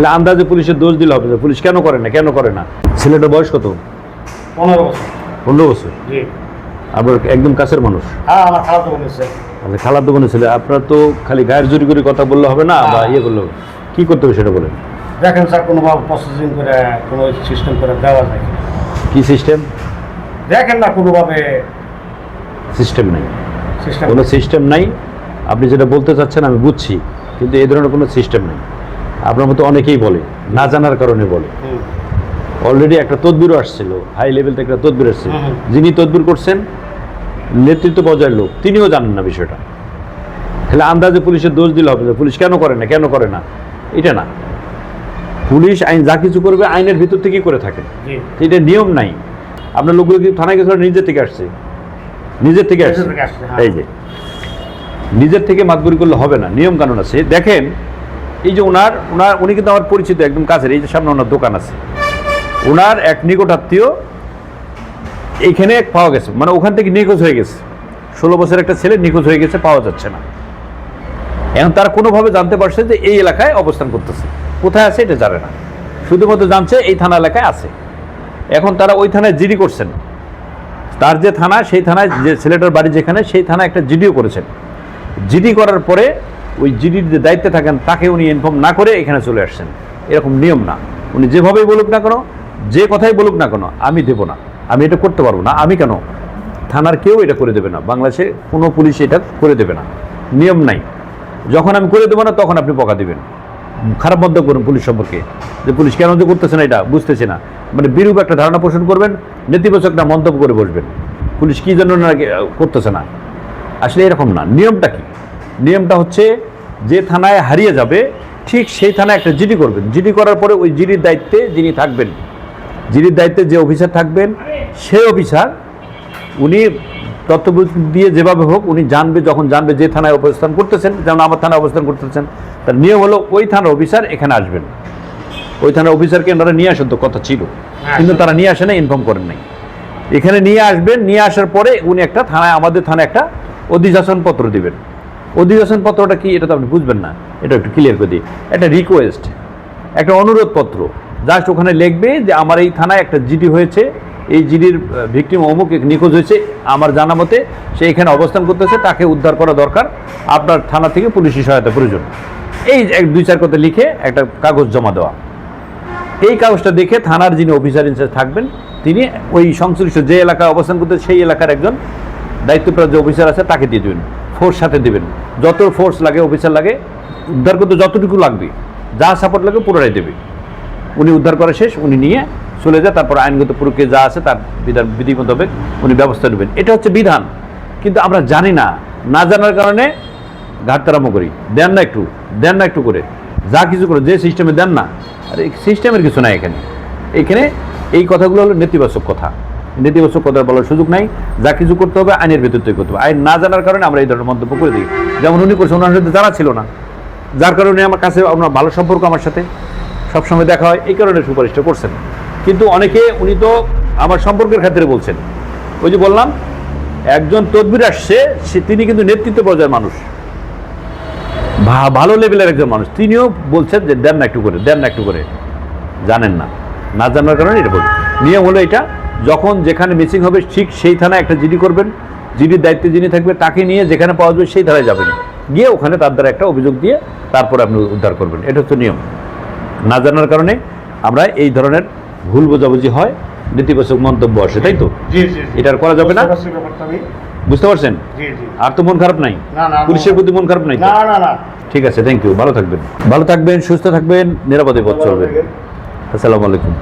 তাহলে আন্দাজে পুলিশের দোষ দিলে হবে পুলিশ কেন করে না? কেন করে না? ছেলেটার বয়স কত? পনেরো বছর। পনেরো বছর? একদম কাছের মানুষ? হ্যাঁ আমার খালাতো বোন ছেলে আপনার তো খালি গায়ের জোরি করে কথা বললে হবে না বা হ্যাঁ। ইয়ে করলে। কি করতে হবে সেটা বলেন। দেখেন স্যার কোনোভাবে প্রসেসিং করে কোনো সিস্টেম করে দেওয়া যায়। কি সিস্টেম দেখেন না কোনোভাবে সিস্টেম নাই। কোনো সিস্টেম নাই। আপনি যেটা বলতে চাচ্ছেন আমি বুঝছি কিন্তু এই ধরনের কোনো সিস্টেম নেই। আপনার মতো অনেকেই বলে না জানার কারণে বলে। অলরেডি একটা তদবিরও আসছিল হাই লেভেল থেকে একটা তদবির আসছে হুম, হুম। যিনি তদবির করছেন নেতৃত্ব পর্যায়ের লোক তিনিও জানেন না বিষয়টা। তাহলে আন্দাজে পুলিশের দোষ দিলে হবে পুলিশ কেন করে না কেন করে না? এটা না। পুলিশ আইন যা কিছু করবে আইনের ভিতর থেকেই করে থাকে। এটা নিয়ম নাই। আপনার লোকগুলো কিন্তু থানায় গেছিল নিজের থেকে আসছে? নিজের থেকে আসছে। নিজের থেকে আসছে, হ্যাঁ। এই যে। নিজের থেকে মাতবরি করলে হবে না নিয়ম কানুন আছে। দেখেন এই যে ওনার ওনার, উনি কিন্তু আমার পরিচিত একদম কাছের, এই যে সামনে ওনার দোকান আছে। ওনার এক নিকটাত্মীয় এইখানে পাওয়া গেছে মানে ওখান থেকে নিখোঁজ হয়ে গেছে। ষোলো বছরের একটা ছেলে নিখোঁজ হয়ে গেছে, পাওয়া যাচ্ছে না। এখন তারা কোনোভাবে জানতে পারছে যে এই এলাকায় অবস্থান করতেছে। কোথায় আছে এটা জানে না। শুধুমাত্র জানছে এই থানা এলাকায় আছে। এখন তারা ওই থানায় জিডি করছেন। তার যে থানা, সেই থানায় যে ছেলেটার বাড়ি যেখানে, সেই থানায় একটা জিডিও করেছেন। জিডি করার পরে ওই জিডির যে দায়িত্বে থাকেন, তাকে উনি ইনফর্ম না করে এখানে চলে আসছেন। এরকম নিয়ম না। উনি যেভাবেই বলুক না কেন, যে কথাই বলুক না কেন, আমি দেবো না। আমি এটা করতে পারব না। আমি কেন? থানার কেউ এটা করে দেবে না। বাংলাদেশে কোনো পুলিশ এটা করে দেবে না। নিয়ম নাই। যখন আমি করে দেবো না, তখন আপনি বকা দিবেন। খারাপ মন্তব্য করুন পুলিশ সম্পর্কে। যে পুলিশ কেন যে করতেছে না এটা বুঝতেছে না। মানে বিরূপ একটা ধারণা পোষণ করবেন, নেতিবাচক না মন্তব্য করে বসবেন। পুলিশ কী জন্য না করতেছে না? আসলে এরকম না। নিয়মটা কি? নিয়মটা হচ্ছে যে থানায় হারিয়ে যাবে ঠিক সেই থানায় একটা জিডি করবেন। জিডি করার পরে ওই জিডির দায়িত্বে যিনি থাকবেন জিডির দায়িত্বে যে অফিসার থাকবেন সেই অফিসার উনি তথ্য দিয়ে যেভাবে হোক উনি জানবে যখন জানবে যে থানায় অবস্থান করতেছেন যেমন আমার থানায় অবস্থান করতেছেন তার নিয়ম হলো ওই থানার অফিসার এখানে আসবেন। ওই থানার অফিসারকে ওনারা নিয়ে আসেন তো কথা ছিল কিন্তু তারা নিয়ে আসে না ইনফর্ম করেন নাই। এখানে নিয়ে আসবেন নিয়ে আসার পরে উনি একটা থানায় আমাদের থানায় একটা অধিশাসন পত্র দিবেন। অধিশাসন পত্রটা কি, এটা তো আপনি বুঝবেন না। এটা একটু ক্লিয়ার করে দিই। একটা রিকোয়েস্ট একটা অনুরোধ পত্র জাস্ট ওখানে লিখবে যে আমার এই থানায় একটা জিডি হয়েছে। এই জিডির ভিকটিম অমুক নিখোঁজ হয়েছে। আমার জানা মতে সে এখানে অবস্থান করতেছে, তাকে উদ্ধার করা দরকার। আপনার থানা থেকে পুলিশি সহায়তা প্রয়োজন। এই এক, দুই, চার কথা লিখে একটা কাগজ জমা দেওয়া। এই কাগজটা দেখে থানার যিনি অফিসার ইনচার্জ থাকবেন, তিনি ওই সংশ্লিষ্ট যে এলাকায় অবস্থান করতে সেই এলাকার একজন দায়িত্বপ্রাপ্ত অফিসার আছে, তাকে দিয়ে দেবেন। ফোর্স সাথে দেবেন। যত ফোর্স লাগে অফিসার লাগে, উদ্ধার করতে যতটুকু লাগবে, যা সাপোর্ট লাগে পুরোটাই দেবে। উনি উদ্ধার করা শেষ, উনি নিয়ে চলে যায়, তারপর আইনগত প্রক্রিয়া যা আছে, তার বিধান, বিধি মোতাবেক উনি ব্যবস্থা নেবেন। এটা হচ্ছে বিধান। কিন্তু আমরা জানি না না জানার কারণে ঘাটতারামো করি। দেন না একটু, দেন না একটু করে। যা কিছু করে, যে সিস্টেমে দেন না, আরে সিস্টেমের কিছু নাই এখানে। এখানে এই কথাগুলো হলো নেতিবাচক কথা। নেতিবাচক কথা বলার সুযোগ নাই। যা কিছু করতে হবে, আইনের ভেতর থেকে করতে হবে। আইন না জানার কারণে আমরা এই ধরনের মন্তব্য করে দিই। যেমন উনি করছেন, ওনার সাথে জানা ছিল না। যার কারণে আমার কাছে আপনার ভালো সম্পর্ক আমার সাথে। সবসময় দেখা হয়, এই কারণে সুপারিশটা করছেন। কিন্তু অনেকে উনি তো আমার সম্পর্কের ক্ষেত্রে বলছেন। ওই যে বললাম, একজন তদবির আসছে, সে তিনি কিন্তু নেতৃত্ব পর্যায়ের মানুষ। ভালো লেভেলের একজন মানুষ। তিনিও বলছেন যে, দেন না একটু করে, দেন না একটু করে। জানেন না। না জানার কারণে এটা বলছেন নিয়ম হলো এটা যখন যেখানে মিসিং হবে ঠিক সেই থানায় একটা জিডি করবেন জিডির দায়িত্বে যিনি থাকবে তাকে নিয়ে যেখানে পাওয়া যাবে সেই ধারায় যাবেন। গিয়ে ওখানে তার দ্বারা একটা অভিযোগ দিয়ে তারপরে আপনি উদ্ধার করবেন। এটা হচ্ছে নিয়ম। না জানার কারণে আমরা এই ধরনের ভুল বোঝাবুঝি হয় নেতিবাচক মন্তব্য আসে তাই তো? এটা আর করা যাবে না? বুঝতে পারছেন? আর তো মন খারাপ নাই? পুলিশের প্রতি মন খারাপ নাই ঠিক আছে থ্যাংক ইউ ভালো থাকবেন। ভালো থাকবেন সুস্থ থাকবেন নিরাপদে পথ চলবেন। আসসালামু আলাইকুম।